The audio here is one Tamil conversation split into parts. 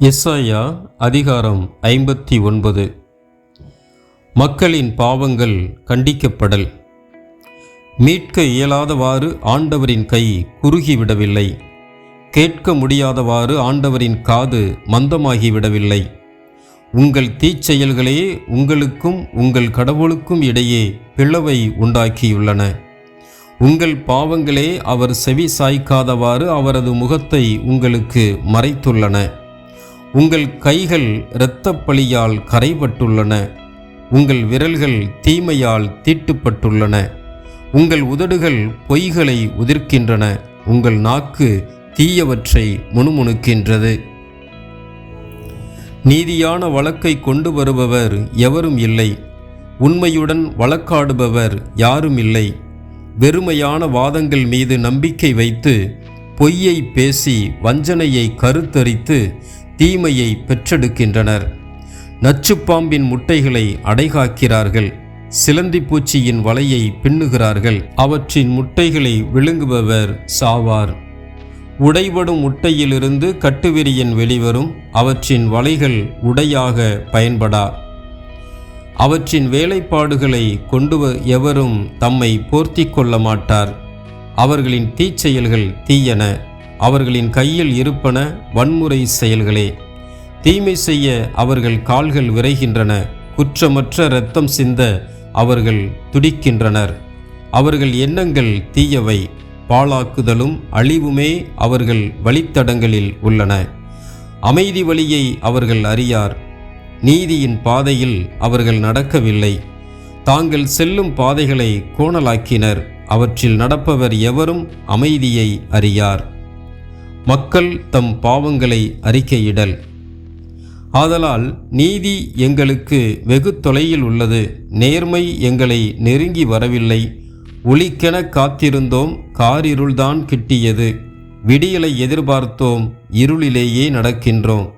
எஸ்ஐயா அதிகாரம் ஐம்பத்தி ஒன்பது. மக்களின் பாவங்கள் கண்டிக்கப்படல். மீட்க இயலாதவாறு ஆண்டவரின் கை குறுகிவிடவில்லை. கேட்க முடியாதவாறு ஆண்டவரின் காது மந்தமாகிவிடவில்லை. உங்கள் தீச்செயல்களே உங்களுக்கும் உங்கள் கடவுளுக்கும் இடையே பிளவை உண்டாக்கியுள்ளன. உங்கள் பாவங்களே அவர் செவி சாய்க்காதவாறு அவரது முகத்தை உங்களுக்கு மறைத்துள்ளன. உங்கள் கைகள் இரத்தப்பழியால் கரைபட்டுள்ளன. உங்கள் விரல்கள் தீமையால் தீட்டுப்பட்டுள்ளன. உங்கள் உதடுகள் பொய்களை உதிர்க்கின்றன. உங்கள் நாக்கு தீயவற்றை முணுமுணுக்கின்றது. நீதியான வழக்கை கொண்டு வருபவர் எவரும் இல்லை. உண்மையுடன் வழக்காடுபவர் யாரும் இல்லை. வெறுமையான வாதங்கள் மீது நம்பிக்கை வைத்து பொய்யை பேசி வஞ்சனையை கருத்தரித்து தீமையை பெற்றெடுக்கின்றனர். நச்சுப்பாம்பின் முட்டைகளை அடைகாக்கிறார்கள். சிலந்தி பூச்சியின் வலையை பின்னுகிறார்கள். அவற்றின் முட்டைகளை விழுங்குபவர் சாவார். உடைபடும் முட்டையிலிருந்து கட்டுவிரியன் வெளிவரும். அவற்றின் வலைகள் உடையாக பயன்படா. அவற்றின் வேலைப்பாடுகளை கொண்டு வ- எவரும் தம்மை போர்த்தி கொள்ள மாட்டார். அவர்களின் தீச்செயல்கள் தீயன. அவர்களின் கையில் இருப்பன வன்முறை செயல்களே. தீமை செய்ய அவர்கள் கால்கள் விரைகின்றன. குற்றமற்ற இரத்தம் சிந்த அவர்கள் துடிக்கின்றனர். அவர்கள் எண்ணங்கள் தீயவை. பாழாக்குதலும் அழிவுமே அவர்கள் வழித்தடங்களில் உள்ளன. அமைதி வழியை அவர்கள் அறியார். நீதியின் பாதையில் அவர்கள் நடக்கவில்லை. தாங்கள் செல்லும் பாதைகளை கோணலாக்கினர். அவற்றில் நடப்பவர் எவரும் அமைதியை அறியார். மக்கள் தம் பாவங்களை அறிக்கையிடல். ஆதலால் நீதி எங்களுக்கு வெகு தொலையில் உள்ளது நேர்மை எங்களை நெருங்கி வரவில்லை. ஒளிக்கென காத்திருந்தோம் காரிருள்தான் கிட்டியது. விடியலை எதிர்பார்த்தோம் இருளிலேயே நடக்கின்றோம்.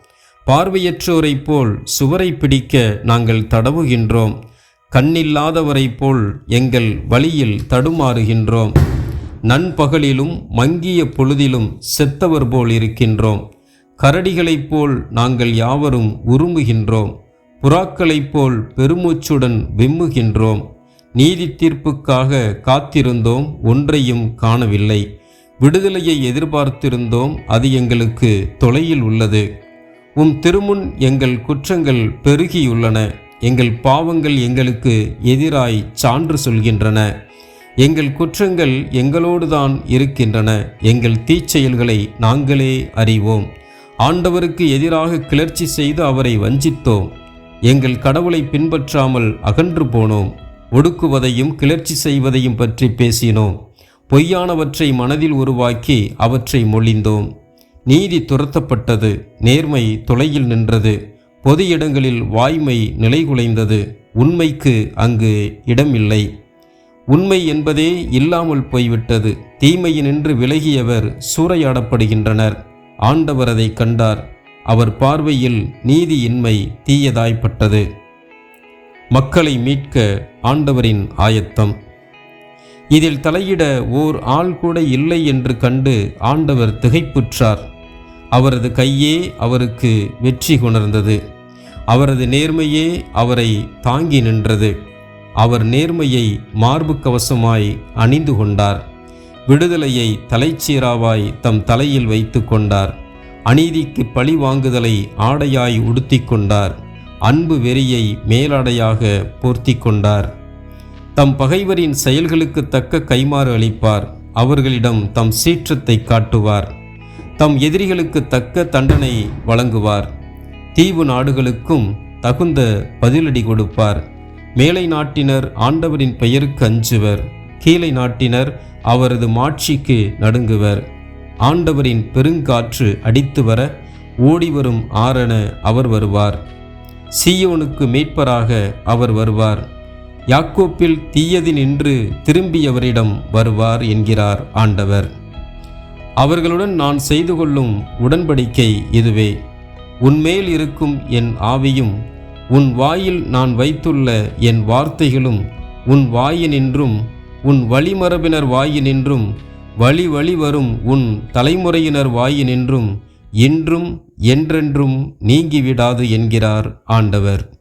பார்வையற்றோரைப் போல் சுவரை பிடிக்க நாங்கள் தடவுகின்றோம். கண்ணில்லாதவரைப் போல் எங்கள் வழியில் தடுமாறுகின்றோம். நண்பகலிலும் மங்கிய பொழுதிலும் செத்தவர் போல் இருக்கின்றோம். கரடிகளைப் போல் நாங்கள் யாவரும் உருமுகின்றோம். புறாக்களைப் போல் பெருமூச்சுடன் விம்முகின்றோம். நீதி தீர்ப்புக்காக காத்திருந்தோம் ஒன்றையும் காணவில்லை. விடுதலையை எதிர்பார்த்திருந்தோம் அது எங்களுக்கு தொலையில் உள்ளது. உம் திருமுன் எங்கள் குற்றங்கள் பெருகியுள்ளன. எங்கள் பாவங்கள் எங்களுக்கு எதிராய் சான்று சொல்கின்றன. எங்கள் குற்றங்கள் எங்களோடுதான் இருக்கின்றன. எங்கள் தீச்செயல்களை நாங்களே அறிவோம். ஆண்டவருக்கு எதிராக கிளர்ச்சி செய்து அவரை வஞ்சித்தோம். எங்கள் கடவுளை பின்பற்றாமல் அகன்று போனோம். ஒடுக்குவதையும் கிளர்ச்சி செய்வதையும் பற்றி பேசினோம். பொய்யானவற்றை மனதில் உருவாக்கி அவற்றை மொழிந்தோம். நீதி துரத்தப்பட்டது நேர்மை தொலையில் நின்றது. பொது இடங்களில் வாய்மை நிலைகுலைந்தது உண்மைக்கு அங்கு இடமில்லை. உண்மை என்பதே இல்லாமல் போய்விட்டது. தீமையினின்று விலகியவர் சூறையாடப்படுகின்றனர். ஆண்டவர் அதை கண்டார். அவர் பார்வையில் நீதியின்மை தீயதாய்ப்பட்டது. மக்களை மீட்க ஆண்டவரின் ஆயத்தம். இதில் தலையிட ஓர் ஆள் கூட இல்லை என்று கண்டு ஆண்டவர் திகைப்புற்றார். அவரது கையே அவருக்கு வெற்றி கொணர்ந்தது அவரது நேர்மையே அவரை தாங்கி நின்றது. அவர் நேர்மையை மார்பு கவசமாய் அணிந்து கொண்டார். விடுதலையை தலைச்சீராவாய் தம் தலையில் வைத்து கொண்டார். அநீதிக்கு பழி வாங்குதலை ஆடையாய் உடுத்தி கொண்டார். அன்பு வெறியை மேலாடையாக போர்த்தி கொண்டார். தம் பகைவரின் செயல்களுக்கு தக்க கைமாறு அளிப்பார். அவர்களிடம் தம் சீற்றத்தை காட்டுவார். தம் எதிரிகளுக்கு தக்க தண்டனை வழங்குவார். தீவு நாடுகளுக்கும் தகுந்த பதிலடி கொடுப்பார். மேலை நாட்டினர் ஆண்டவரின் பெயருக்கு அஞ்சுவர். கீழை நாட்டினர் அவரது மாட்சிக்கு நடுங்குவர். ஆண்டவரின் பெருங்காற்று அடித்து வர ஓடிவரும் ஆரண அவர் வருவார். சீயோனுக்கு மீட்பராக அவர் வருவார். யாக்கோப்பில் தீயது நின்று திரும்பியவரிடம் வருவார் என்கிறார் ஆண்டவர். அவர்களுடன் நான் செய்து கொள்ளும் உடன்படிக்கை இதுவே. உன்மேல் இருக்கும் என் ஆவியும் உன் வாயில் நான் வைத்துள்ள என் வார்த்தைகளும் உன் வாயினின்றும் உன் வழிமரபினர் வாயினின்றும் வழி வழி வரும் உன் தலைமுறையினர் வாயினின்றும் இன்றும் என்றென்றும் நீங்கிவிடாது என்கிறார் ஆண்டவர்.